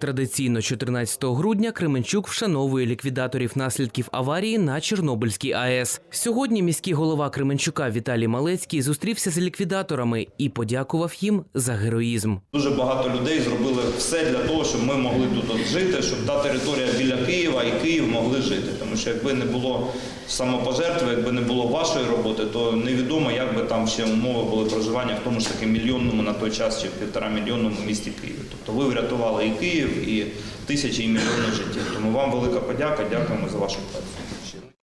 Традиційно 14 грудня Кременчук вшановує ліквідаторів наслідків аварії на Чорнобильській АЕС. Сьогодні міський голова Кременчука Віталій Малецький зустрівся з ліквідаторами і подякував їм за героїзм. Дуже багато людей зробили все для того, щоб ми могли тут жити, щоб та територія біля Києва і Київ могли жити. Тому що якби не було самопожертви, якби не було вашої роботи, то невідомо, як би там ще умови були проживання в тому ж таки мільйонному на той час чи півтора мільйонному місті Києві. Тобто ви врятували і Київ, і тисячі і мільйони життів. Тому вам велика подяка. Дякуємо за вашу працю.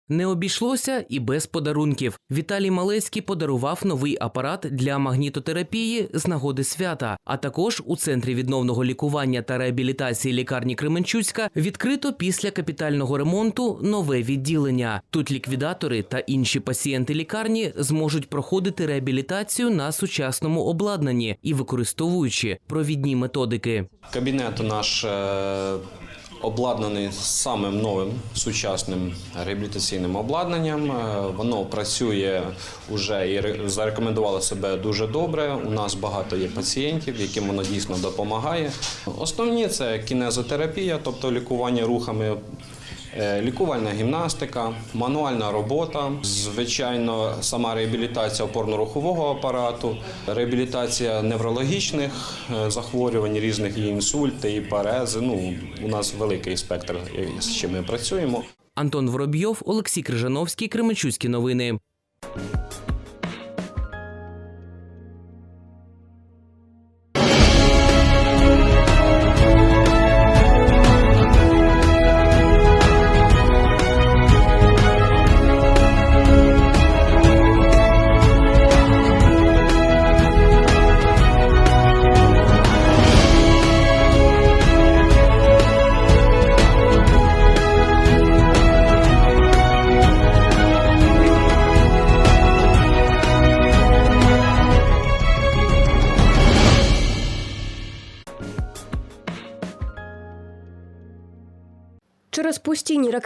Не обійшлося і без подарунків. Віталій Малецький подарував новий апарат для магнітотерапії з нагоди свята. А також у центрі відновного лікування та реабілітації лікарні Кременчуцька відкрито після капітального ремонту нове відділення. Тут ліквідатори та інші пацієнти лікарні зможуть проходити реабілітацію на сучасному обладнанні і використовуючи провідні методики. Кабінет наш е, обладнаний самим новим сучасним реабілітаційним обладнанням. Е, Воно працює вже і ре- зарекомендувало себе дуже добре. У нас багато є пацієнтів, яким воно дійсно допомагає. Основні це кінезотерапія, тобто лікування рухами. Е, Лікувальна гімнастика, мануальна робота, звичайно, сама реабілітація опорно-рухового апарату, реабілітація неврологічних е, захворювань, різних і інсульти, і парези. Ну, у нас великий спектр, е, з чим ми працюємо. Антон Воробйов, Олексій Крижановський, Кременчуцькі новини.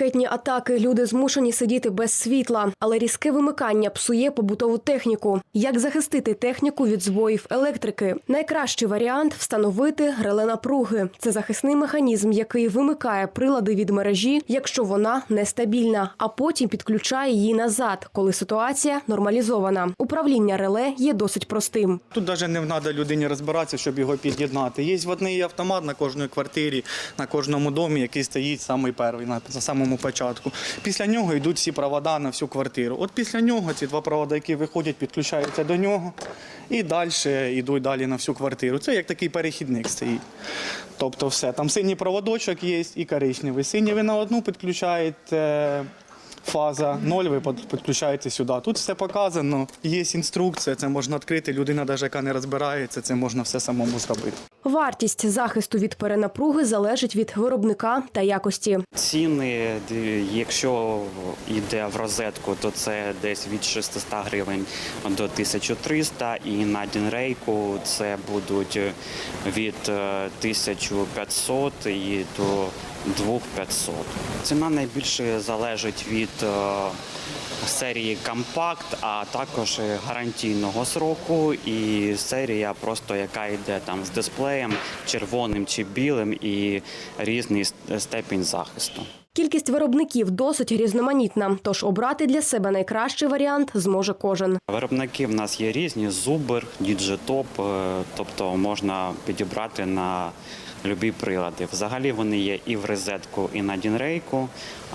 Ракетні атаки люди змушені сидіти без світла, але різке вимикання псує побутову техніку. Як захистити техніку від збоїв електрики? Найкращий варіант встановити реле напруги. Це захисний механізм, який вимикає прилади від мережі, якщо вона нестабільна, а потім підключає її назад, коли ситуація нормалізована. Управління реле є досить простим. Тут навіть не треба людині розбиратися, щоб його під'єднати. Є водний автомат на кожній квартирі, на кожному домі, який стоїть самий перший, на, самому початку. Після нього йдуть всі провода на всю квартиру. От після нього ці два провода, які виходять, підключаються до нього і далі йдуть далі на всю квартиру. Це як такий перехідник стоїть. Тобто все. Там синій проводочок є і коричневий. Синій ви на одну підключаєте. Фаза 0, ви під- підключаєте сюди. Тут все показано, є інструкція, це можна відкрити. Людина, навіть яка не розбирається, це можна все самому зробити. Вартість захисту від перенапруги залежить від виробника та якості. Ціни, якщо йде в розетку, то це десь від 600 гривень до 1300, і на Дінрейку це будуть від е, 1500 і до 2500. Ціна найбільше залежить від е, серії компакт, а також гарантійного сроку і серія, просто яка йде там з дисплеєм червоним чи білим, і різний степінь захисту. Кількість виробників досить різноманітна, тож обрати для себе найкращий варіант зможе кожен. Виробники в нас є різні: Зубер, Діджитоп, е, тобто можна підібрати на любі прилади. Взагалі вони є і в розетку, і на дінрейку.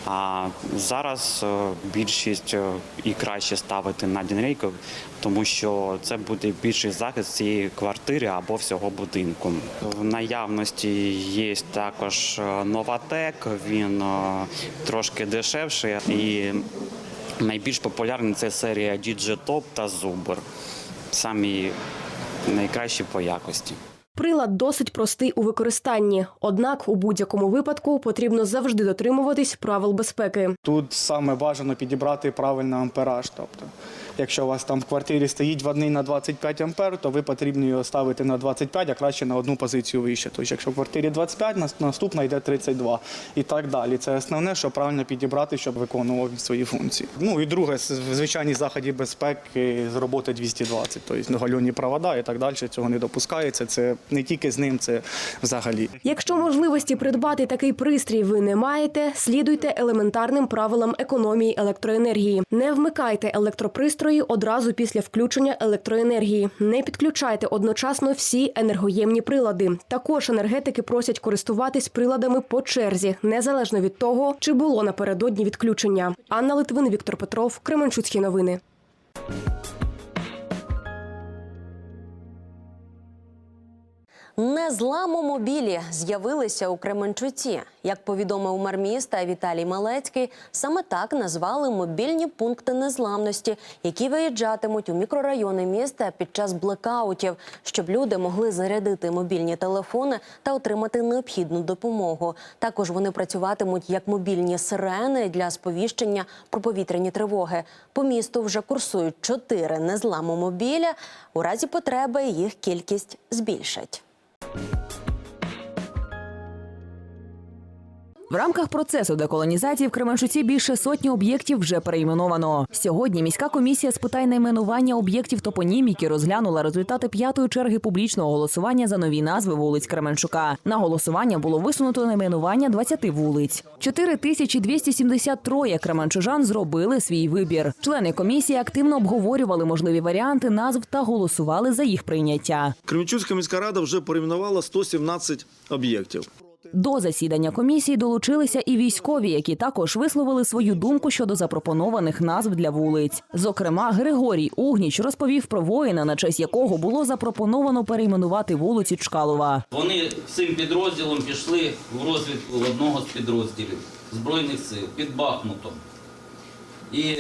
А зараз е, більшість е, і краще ставити на дінрейку, тому що це буде більший захист цієї квартири або всього будинку. В наявності є також Новатек, він е, трошки дешевший і Найбільш популярні це серія Digitop та Zubr. Самі найкращі по якості. Прилад досить простий у використанні, однак у будь-якому випадку потрібно завжди дотримуватись правил безпеки. Тут саме бажано підібрати правильний ампераж. Тобто, Якщо у вас там в квартирі стоїть водний на 25 ампер, то ви потрібно його ставити на 25, а краще на одну позицію вище. Тобто, якщо в квартирі 25, наступна йде 32 і так далі. Це основне, що правильно підібрати, щоб виконував свої функції. Ну і друге, з- в звичайній заході безпеки з роботи 220, тобто гальонні провода і так далі. Цього не допускається. Це не тільки з ним, це взагалі. Якщо можливості придбати такий пристрій ви не маєте, слідуйте елементарним правилам економії електроенергії. Не вмикайте електропристрої одразу після включення електроенергії. Не підключайте одночасно всі енергоємні прилади. Також енергетики просять користуватись приладами по черзі, незалежно від того, чи було напередодні відключення. Анна Литвин, Віктор Петров, Кременчуцькі новини. Незламомобілі з'явилися у Кременчуці. Як повідомив мер міста Віталій Малецький, саме так назвали мобільні пункти незламності, які виїжджатимуть у мікрорайони міста під час блекаутів, щоб люди могли зарядити мобільні телефони та отримати необхідну допомогу. Також вони працюватимуть як мобільні сирени для сповіщення про повітряні тривоги. По місту вже курсують чотири незламомобіля. У разі потреби їх кількість збільшать. Thank you В рамках процесу деколонізації в Кременчуці більше сотні об'єктів вже перейменовано. Сьогодні міська комісія з питань найменування об'єктів топоніміки розглянула результати п'ятої черги публічного голосування за нові назви вулиць Кременчука. На голосування було висунуто найменування 20 вулиць. 4273 кременчужан зробили свій вибір. Члени комісії активно обговорювали можливі варіанти назв та голосували за їх прийняття. Кременчуцька міська рада вже перейменувала 117 об'єктів. До засідання комісії долучилися і військові, які також висловили свою думку щодо запропонованих назв для вулиць. Зокрема, Григорій Угніч розповів про воїна, на честь якого було запропоновано перейменувати вулицю Чкалова. Вони всім підрозділом пішли в розвідку одного з підрозділів Збройних сил під Бахмутом. І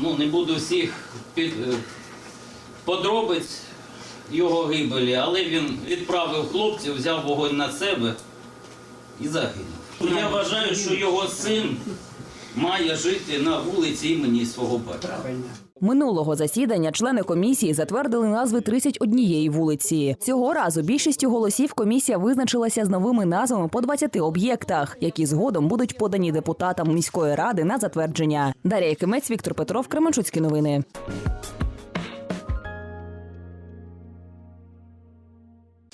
ну, не буду всіх під, е, подробиць його гибелі, але він відправив хлопців, взяв вогонь на себе і загинув. Я вважаю, що його син має жити на вулиці імені свого батька. Минулого засідання члени комісії затвердили назви 31 вулиці. Цього разу більшістю голосів комісія визначилася з новими назвами по 20 об'єктах, які згодом будуть подані депутатам міської ради на затвердження. Дар'я Кимець, Віктор Петров, Кременчуцькі новини.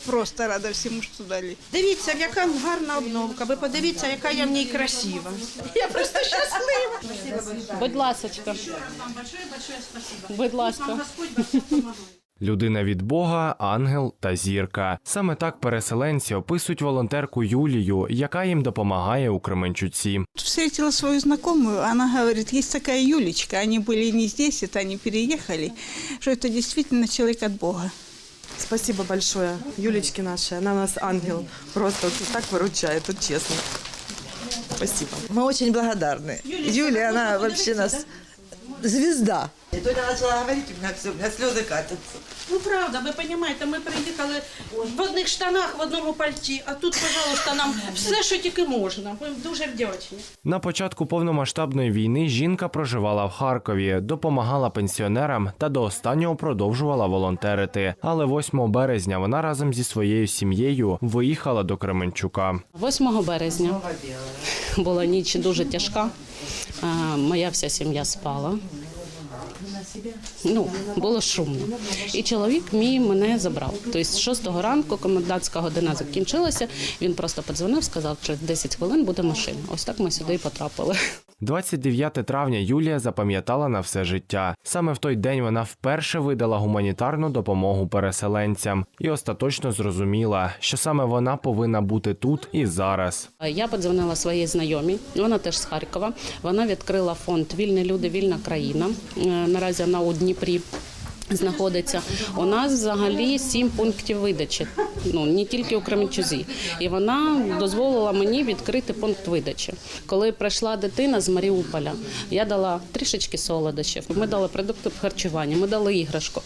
Просто рада всьому, що дали. Дивіться, яка гарна обновка. Ви подивіться, яка я в ній красива. Я просто щаслива. Будь ласочка. Будь ласка. Людина від Бога, ангел та зірка. Саме так переселенці описують волонтерку Юлію, яка їм допомагає у Кременчуці. Встретила свою знакомую, она говорит, есть такая Юлечка, они были не здесь, это они переехали, что это действительно человек от Бога. Спасибо большое. Юлечки наши, она у нас ангел. Просто вот так выручает, тут честно. Спасибо. Мы очень благодарны. Юля, она вообще нас звезда. Только начала говорить, у меня все, у меня слезы катятся. Ну правда, ви розумієте, ми приїхали в одних штанах, в одному пальті, а тут, пожалуйста, нам все, що тільки можна. Ми дуже вдячні. На початку повномасштабної війни жінка проживала в Харкові, допомагала пенсіонерам та до останнього продовжувала волонтерити. Але 8 березня вона разом зі своєю сім'єю виїхала до Кременчука. 8 березня була ніч дуже тяжка. Моя вся сім'я спала. Ну, було шумно. І чоловік мій мене забрав. Тобто з 6 ранку комендантська година закінчилася. Він просто подзвонив, сказав, що 10 хвилин буде машина. Ось так ми сюди і потрапили. 29 травня Юлія запам'ятала на все життя. Саме в той день вона вперше видала гуманітарну допомогу переселенцям і остаточно зрозуміла, що саме вона повинна бути тут і зараз. Я подзвонила своїй знайомій. Вона теж з Харкова. Вона відкрила фонд Вільні люди, вільна країна. Е, Наразі вона у Дніпрі. Знаходиться у нас взагалі сім пунктів видачі. Ну не тільки у Кременчузі. І вона дозволила мені відкрити пункт видачі. Коли прийшла дитина з Маріуполя, я дала трішечки солодощів. Ми дали продукти харчування, ми дали іграшку.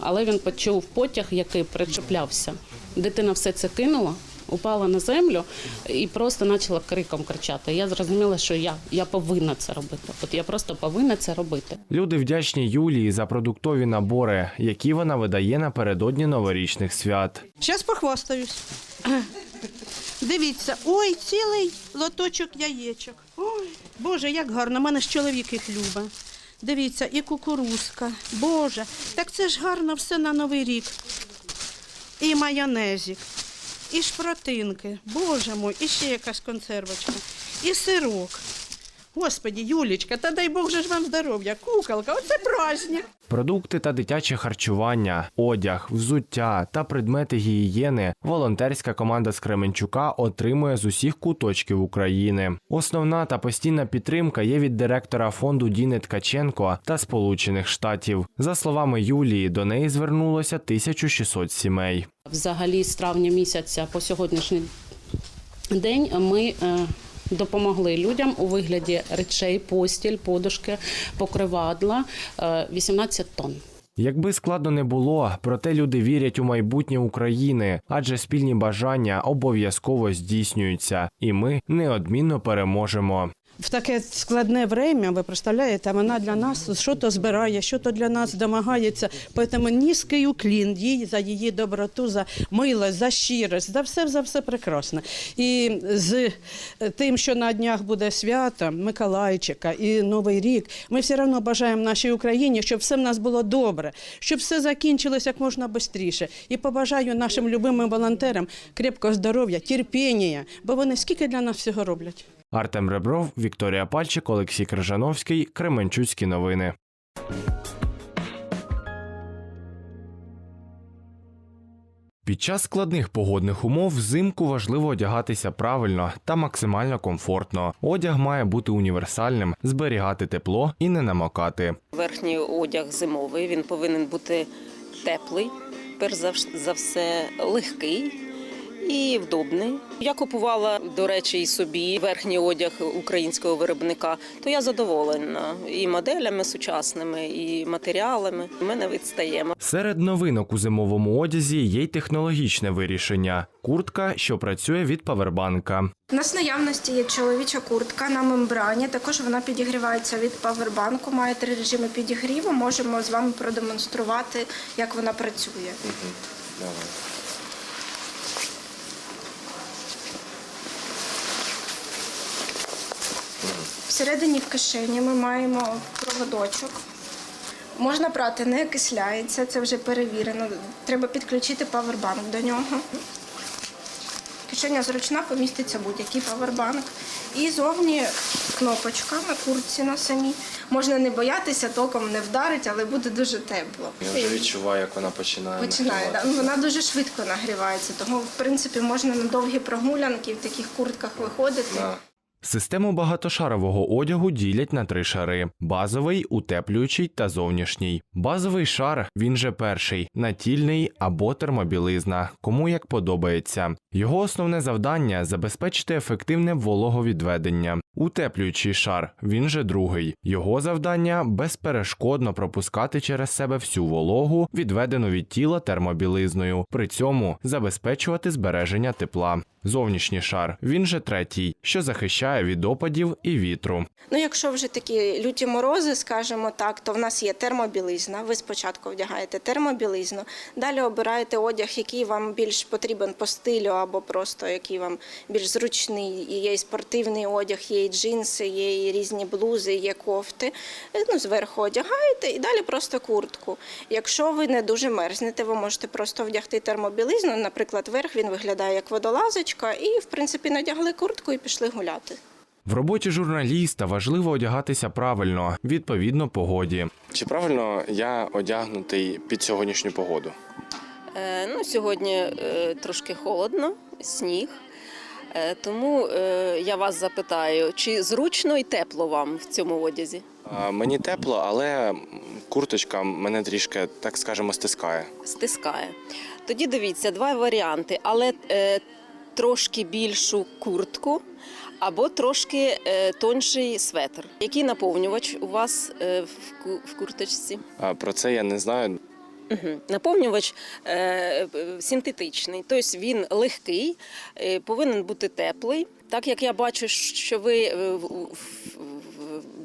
Але він почув потяг, який причеплявся. Дитина все це кинула упала на землю і просто почала криком кричати. Я зрозуміла, що я, я повинна це робити. От я просто повинна це робити. Люди вдячні Юлії за продуктові набори, які вона видає напередодні новорічних свят. Зараз похвастаюсь. Дивіться, ой, цілий лоточок яєчок. Ой, Боже, як гарно, У мене ж чоловік їх любить. Дивіться, і кукурузка. Боже, так це ж гарно все на Новий рік. І майонезик, і шпротинки. Боже мой, і ще якась консервочка, і сирок. Господі, Юлічка, та дай Бог же ж вам здоров'я, куколка, оце праздник. Продукти та дитяче харчування, одяг, взуття та предмети гігієни волонтерська команда з Кременчука отримує з усіх куточків України. Основна та постійна підтримка є від директора фонду Діни Ткаченко та Сполучених Штатів. За словами Юлії, до неї звернулося 1600 сімей. Взагалі, з травня місяця по сьогоднішній день ми е, допомогли людям у вигляді речей, постіль, подушки, покривадла е, 18 тонн. Якби складно не було, проте люди вірять у майбутнє України, адже спільні бажання обов'язково здійснюються, і ми неодмінно переможемо. В таке складне время, ви представляєте, вона для нас що то збирає, що то для нас домагається. Тому низький уклін їй за її доброту, за милость, за щирість, за все, за все прекрасне. І з тим, що на днях буде свято Миколайчика і Новий рік, ми все одно бажаємо нашій Україні, щоб все в нас було добре, щоб все закінчилось як можна швидше. І побажаю нашим любимим волонтерам крепкого здоров'я, терпіння, бо вони скільки для нас всього роблять. Артем Ребров, Вікторія Пальчик, Олексій Крижановський, Кременчуцькі новини. Під час складних погодних умов взимку важливо одягатися правильно та максимально комфортно. Одяг має бути універсальним, зберігати тепло і не намокати. Верхній одяг зимовий, він повинен бути теплий, перш за все легкий і вдобний. Я купувала, до речі, і собі верхній одяг українського виробника, то я задоволена і моделями сучасними, і матеріалами. Ми не відстаємо. Серед новинок у зимовому одязі є й технологічне вирішення: куртка, що працює від павербанка. У нас в наявності є чоловіча куртка на мембрані. Також вона підігрівається від павербанку. Має три режими підігріву. Можемо з вами продемонструвати, як вона працює. Всередині в кишені ми маємо проводочок. Можна брати, не окисляється, це вже перевірено. Треба підключити павербанк до нього. Кишеня зручна, поміститься будь-який павербанк. І зовні кнопочка на куртці на самій. Можна не боятися, током не вдарить, але буде дуже тепло. Я вже відчуваю, як вона починає. Починає. Да. Вона дуже швидко нагрівається, тому в принципі можна на довгі прогулянки в таких куртках виходити. Да. Систему багатошарового одягу ділять на три шари: базовий, утеплюючий та зовнішній. Базовий шар, він же перший, натільний або термобілизна, кому як подобається. Його основне завдання забезпечити ефективне вологовідведення. Утеплюючий шар, він же другий. Його завдання безперешкодно пропускати через себе всю вологу, відведену від тіла термобілизною, при цьому забезпечувати збереження тепла. Зовнішній шар, він же третій, що захищає від опадів і вітру. Ну, якщо вже такі люті морози, скажімо так, то в нас є термобілизна. Ви спочатку вдягаєте термобілизну, далі обираєте одяг, який вам більш потрібен по стилю, або просто який вам більш зручний. Є і спортивний одяг, є і джинси, є і різні блузи, є кофти. Е, Ну, зверху одягаєте і далі просто куртку. Якщо ви не дуже мерзнете, ви можете просто вдягти термобілизну. Наприклад, верх він виглядає як водолазочка, і в принципі надягли куртку і пішли гуляти. В роботі журналіста важливо одягатися правильно, відповідно погоді. Чи правильно я одягнутий під сьогоднішню погоду? Е, ну, сьогодні е, трошки холодно, сніг. Е, тому е, я вас запитаю, чи зручно і тепло вам в цьому одязі? А, Мені тепло, але курточка мене трішки, так скажемо, стискає. стискає. Тоді дивіться, два варіанти, але е, трошки більшу куртку або трошки е, тонший светр. Який наповнювач у вас е, в, ку- курточці? А, Про це я не знаю. Наповнювач е, синтетичний, тобто він легкий, повинен бути теплий. Так як я бачу, що ви в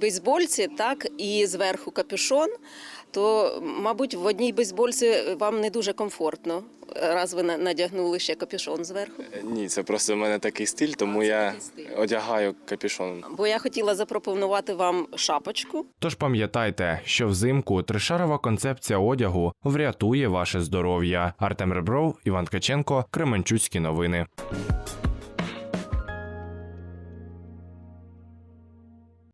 бейсбольці, так і зверху капюшон, то, мабуть, в одній бейсбольці вам не дуже комфортно, раз ви на- надягнули ще капюшон зверху. Ні, це просто в мене такий стиль, тому я одягаю капюшон. Бо я хотіла запропонувати вам шапочку. Тож пам'ятайте, що взимку тришарова концепція одягу врятує ваше здоров'я. Артем Ребров, Іван Ткаченко, Кременчуцькі новини.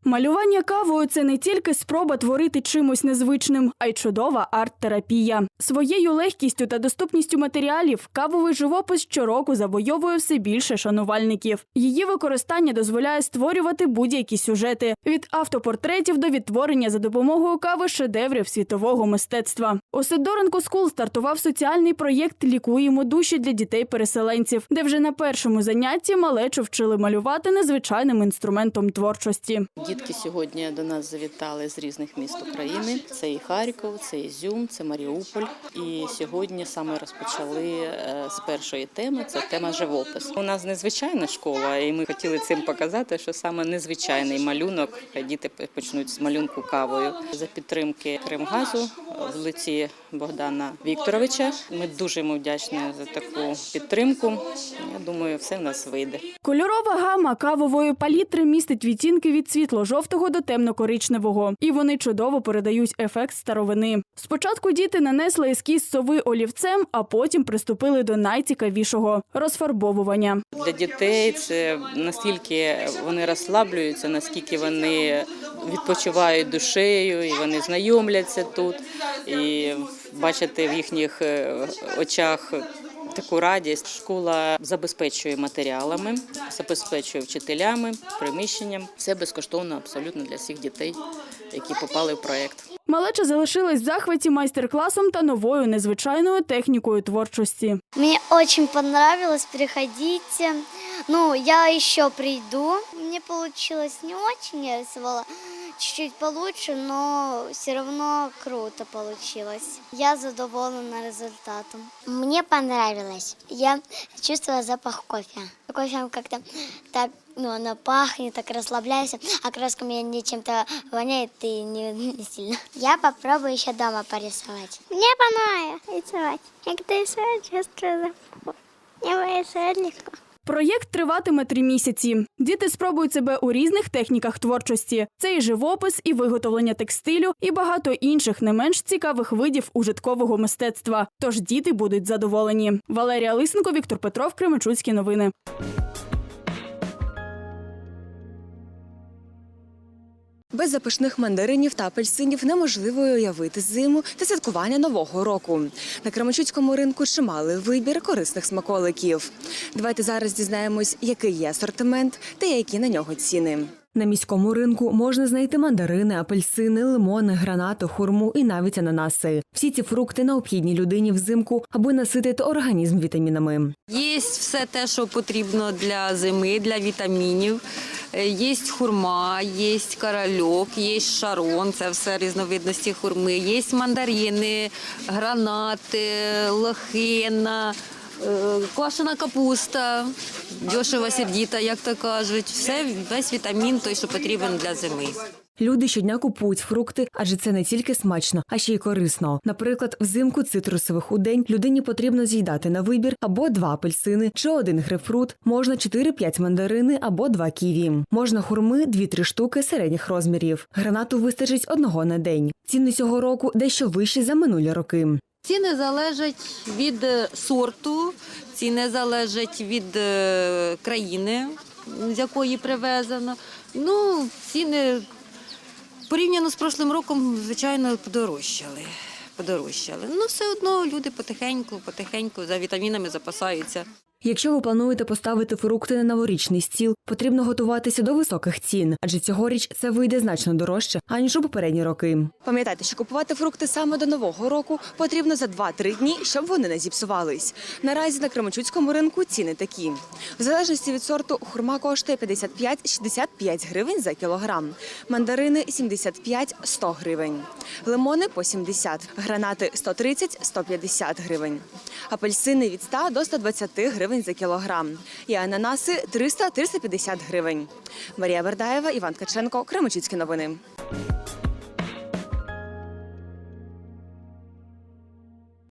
Малювання кавою це не тільки спроба творити чимось незвичним, а й чудова арт-терапія. Своєю легкістю та доступністю матеріалів кавовий живопис щороку завойовує все більше шанувальників. Її використання дозволяє створювати будь-які сюжети від автопортретів до відтворення за допомогою кави шедеврів світового мистецтва. У Сидоренко Скул стартував соціальний проєкт Лікуємо душі для дітей-переселенців, де вже на першому занятті малечу вчили малювати незвичайним інструментом творчості. Дітки сьогодні до нас завітали з різних міст України. Це і Харків, це Ізюм, це Маріуполь. І сьогодні саме розпочали е, з першої теми. Це тема живопис. У нас незвичайна школа, і ми хотіли цим показати, що саме незвичайний малюнок діти почнуть з малюнку кавою за підтримки Кримгазу в лиці Богдана Вікторовича. Ми дуже йому вдячні за таку підтримку. Я думаю, все в нас вийде. Кольорова гама кавової палітри містить відтінки від світло-жовтого до темно-коричневого, і вони чудово передають ефект старовини. Спочатку діти нанесли ескіз сови олівцем, а потім приступили до найцікавішого розфарбовування. Для дітей це настільки вони розслаблюються, наскільки вони відпочивають душею, і вони знайомляться тут. І бачити в їхніх е, очах таку радість. Школа забезпечує матеріалами, забезпечує вчителями, приміщенням. Все безкоштовно абсолютно для всіх дітей, які попали в проект. Малеча залишилась в захваті майстер-класом та новою незвичайною технікою творчості. Мне очень понравилось, приходите. Ну, я еще приду. Мне получилось не очень, я рисовала чуть-чуть получше, но все равно круто получилось. Я задоволена результатом. Мне понравилось. Я чувствовала запах кофе. Кофе как-то так, ну, оно пахнет, так расслабляешься, а краска меня не чем-то воняет и не, не сильно. Я попробую еще дома порисовать. Мне понравилось рисовать. Я когда рисую, чувствую запах. Мне рисовать легко. Проєкт триватиме три місяці. Діти спробують себе у різних техніках творчості. Це і живопис, і виготовлення текстилю, і багато інших не менш цікавих видів ужиткового мистецтва. Тож діти будуть задоволені. Валерія Лисенко, Віктор Петров, Кременчуцькі новини. Без запашних мандаринів та апельсинів неможливо уявити зиму та святкування нового року. На Кременчуцькому ринку чималий вибір корисних смаколиків. Давайте зараз дізнаємось, який є асортимент та які на нього ціни. На міському ринку можна знайти мандарини, апельсини, лимони, гранати, хурму і навіть ананаси. Всі ці фрукти необхідні людині взимку, аби наситити організм вітамінами. Є все те, що потрібно для зими, для вітамінів. Е, Є хурма, є корольок, є шарон, це все різновидності хурми. Є мандарини, гранати, лохина, квашена капуста, дешево сердіта, як то кажуть. Все, весь вітамін той, що потрібен для зими. Люди щодня купують фрукти, адже це не тільки смачно, а ще й корисно. Наприклад, взимку цитрусових у день людині потрібно з'їдати на вибір або два апельсини чи один грейпфрут, можна 4-5 мандарини або два ківі. Можна хурми 2-3 штуки середніх розмірів. Гранату вистачить одного на день. Ціни цього року дещо вищі за минулі роки. Ціни залежать від е, сорту, ціни залежать від е, країни, з якої привезено. Ну, ціни порівняно з прошлим роком, звичайно, подорожчали. Подорожчали. Ну, все одно люди потихеньку, потихеньку за вітамінами запасаються. Якщо ви плануєте поставити фрукти на новорічний стіл, потрібно готуватися до високих цін, адже цьогоріч це вийде значно дорожче аніж у попередні роки. Пам'ятайте, що купувати фрукти саме до нового року потрібно за 2-3 дні, щоб вони не зіпсувались. Наразі на Кременчуцькому ринку ціни такі. В залежності від сорту хурма коштує 55-65 гривень за кілограм, мандарини 75-100 гривень, лимони по 70, гранати 130-150 гривень, апельсини від 100 до 120 гривень за кілограм і ананаси 300-350 гривень. Марія Бердаєва, Іван Ткаченко, Кременчуцькі новини.